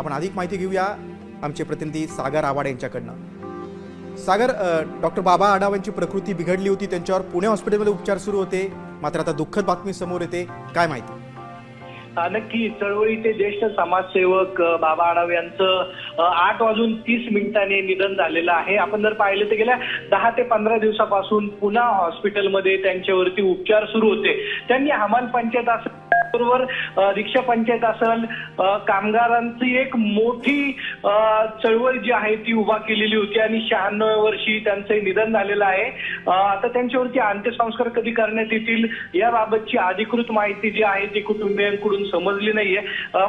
आपण अधिक माहिती घेऊया आमचे प्रतिनिधी सागर आवाड यांच्याकडनं. सागर डॉक्टर बाबा आढाव यांची प्रकृती बिघडली होती त्यांच्यावर पुणे हॉस्पिटलमध्ये उपचार सुरू होते. मात्र आता दुःखद बातमी समोर येते. काय माहिती? नक्की. चळवळीचे ज्येष्ठ समाजसेवक बाबा आढाव यांचं आठ वाजून तीस मिनिटांनी निधन झालेलं आहे. आपण जर पाहिलं तर गेल्या दहा ते पंधरा दिवसापासून पुन्हा हॉस्पिटलमध्ये त्यांच्यावरती उपचार सुरू होते. त्यांनी हमाल पंचायत असं त्याचबरोबर रिक्षा पंचायत असेल कामगारांची एक मोठी चळवळ जी आहे ती उभा केलेली होती आणि शहाण्णव वर्षी त्यांचं निधन झालेलं आहे. आता त्यांच्यावरती अंत्यसंस्कार कधी करण्यात येतील याबाबतची अधिकृत माहिती जी आहे ती कुटुंबियांकडून समजली नाहीये.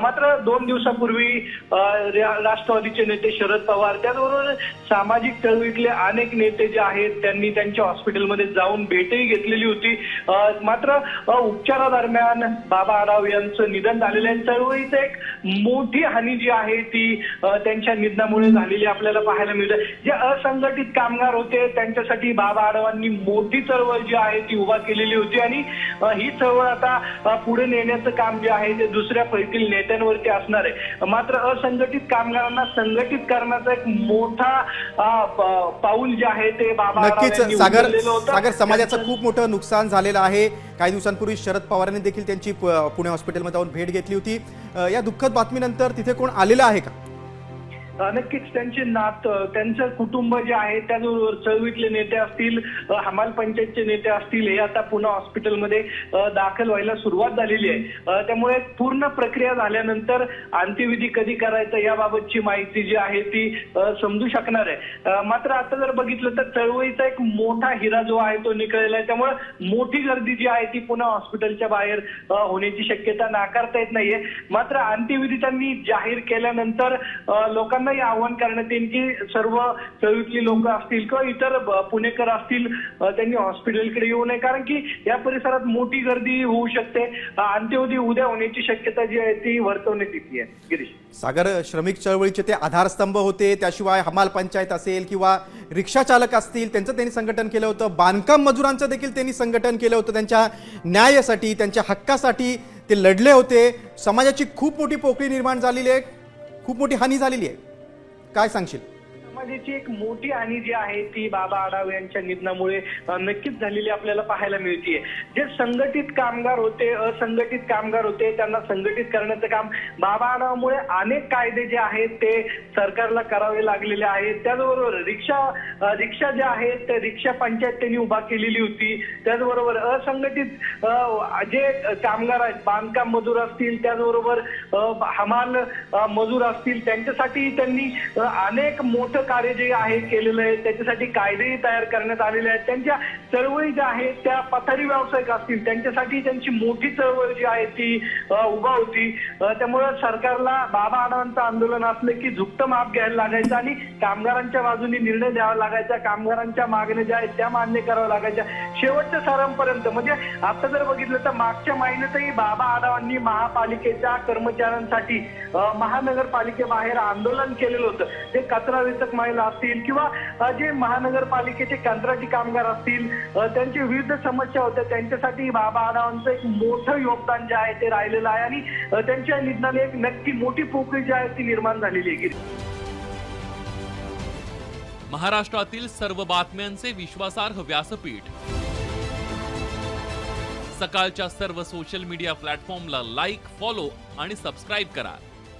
मात्र दोन दिवसापूर्वी राष्ट्रवादीचे नेते शरद पवार त्याचबरोबर सामाजिक चळवळीतले अनेक नेते जे आहेत त्यांनी त्यांच्या हॉस्पिटलमध्ये जाऊन भेटही घेतलेली होती. मात्र उपचारादरम्यान बाबा बाबाराव यांचं निधन झालेलं आहे. चळवळीचं एक मोठी हानी जी आहे ती त्यांच्या निधनामुळे झालेली आपल्याला पाहायला मिळते. जे असंघटित कामगार होते त्यांच्यासाठी बाबा आडवांनी मोठी चळवळ जी आहे ती उभा केलेली होती. आणि ही चळवळ आता पुढे नेण्याचं काम जे आहे ते दुसऱ्या फैतील नेत्यांवरती असणार आहे. मात्र असंघटित कामगारांना संघटित करण्याचा एक मोठा पाऊल जे आहे ते बाबा नक्कीच सागर समाजाचं खूप मोठं नुकसान झालेलं आहे. काही दिवसांपूर्वी शरद पवारांनी देखील त्यांची पुणे हॉस्पिटलमध्ये जाऊन भेट घेतली होती. या दुःखद बातमीनंतर तिथे कोण आलेलं आहे का? नक्कीच त्यांचे नात त्यांचं कुटुंब जे आहे त्याचबरोबर चळवळीतले नेते असतील हमाल पंचायतचे नेते असतील हे आता पुन्हा हॉस्पिटलमध्ये दाखल व्हायला सुरुवात झालेली आहे. त्यामुळे पूर्ण प्रक्रिया झाल्यानंतर अंत्यविधी कधी करायचा याबाबतची माहिती जी आहे ती समजू शकणार आहे. मात्र आता जर बघितलं तर चळवळीचा एक मोठा हिरा जो आहे तो निकळलेला आहे. त्यामुळे मोठी गर्दी जी आहे ती पुन्हा हॉस्पिटलच्या बाहेर होण्याची शक्यता नाकारता येत नाहीये. मात्र अंत्यविधी त्यांनी जाहीर केल्यानंतर लोकांना लोकांनाही आवाहन करण्यात येईल की सर्व चळवळीतली लोक असतील किंवा इतर पुणेकर असतील त्यांनी हॉस्पिटलकडे येऊ नये. कारण की या परिसरात मोठी गर्दी होऊ शकते. अ, उद्या होण्याची शक्यता जी आहे ती वर्तवण्यात येते गिरीश. सागर श्रमिक चळवळीचे ते आधारस्तंभ होते. त्याशिवाय हमाल पंचायत असेल किंवा रिक्षा चालक असतील त्यांचं त्यांनी संघटन केलं होतं. बांधकाम मजुरांचं देखील त्यांनी संघटन केलं होतं. त्यांच्या न्यायासाठी त्यांच्या हक्कासाठी ते लढले होते. समाजाची खूप मोठी पोकळी निर्माण झालेली आहे. खूप मोठी हानी झालेली आहे. काय सांगशील? समाजाची एक मोठी हानी जी आहे ती बाबा आडाव यांच्या निधनामुळे नक्कीच झालेली आपल्याला पाहायला मिळते जे संघटित कामगार होते असंघटित कामगार होते त्यांना संघटित करण्याचं काम बाबा आढावामुळे अनेक कायदे जे आहेत ते सरकारला करावे लागलेले आहेत. त्याचबरोबर रिक्षा रिक्षा ज्या आहेत त्या रिक्षा पंचायत त्यांनी उभा केलेली होती. त्याचबरोबर असंघटित जे कामगार आहेत बांधकाम मजूर असतील त्याचबरोबर हमाल मजूर असतील त्यांच्यासाठी त्यांनी अनेक मोठं कार्य जे आहे केलेलं आहे त्याच्यासाठी कायदेही तयार करण्यात आलेले आहेत. त्यांच्या चळवळी ज्या आहेत त्या पथारी व्यावसायिक असतील त्यांच्यासाठी त्यांची मोठी चळवळ जी आहे ती उभा होती. त्यामुळे सरकारला बाबा आडवांचं आंदोलन असलं की झुकतं माप घ्यायला लागायचं आणि कामगारांच्या बाजूने निर्णय द्यावा लागायचा. कामगारांच्या मागण्या ज्या आहेत त्या मान्य कराव्या लागायच्या. शेवटच्या सरांपर्यंत म्हणजे आता जर बघितलं तर मागच्या महिन्यातही बाबा आढावांनी महापालिकेच्या कर्मचाऱ्यांसाठी महानगरपालिकेबाहेर आंदोलन केलेलं होतं. ते कचरा वेचक महिला असतील किंवा जे महानगरपालिकेचे कंत्राटी कामगार असतील त्यांची विविध समस्या होत्या त्यांच्यासाठी बाबा आढावांचं एक मोठं योगदान जे आहे ते राहिलेलं आहे आणि त्यांच्या निधनाने एक नक्की मोठी पोकळी जी आहे ती निर्माण झालेली आहे. महाराष्ट्रातील सर्व बातम्यांचे विश्वासार्ह व्यासपीठ. सकाळच्या सर्व सोशल मीडिया प्लॅटफॉर्मला लाईक फॉलो आणि सबस्क्राईब करा.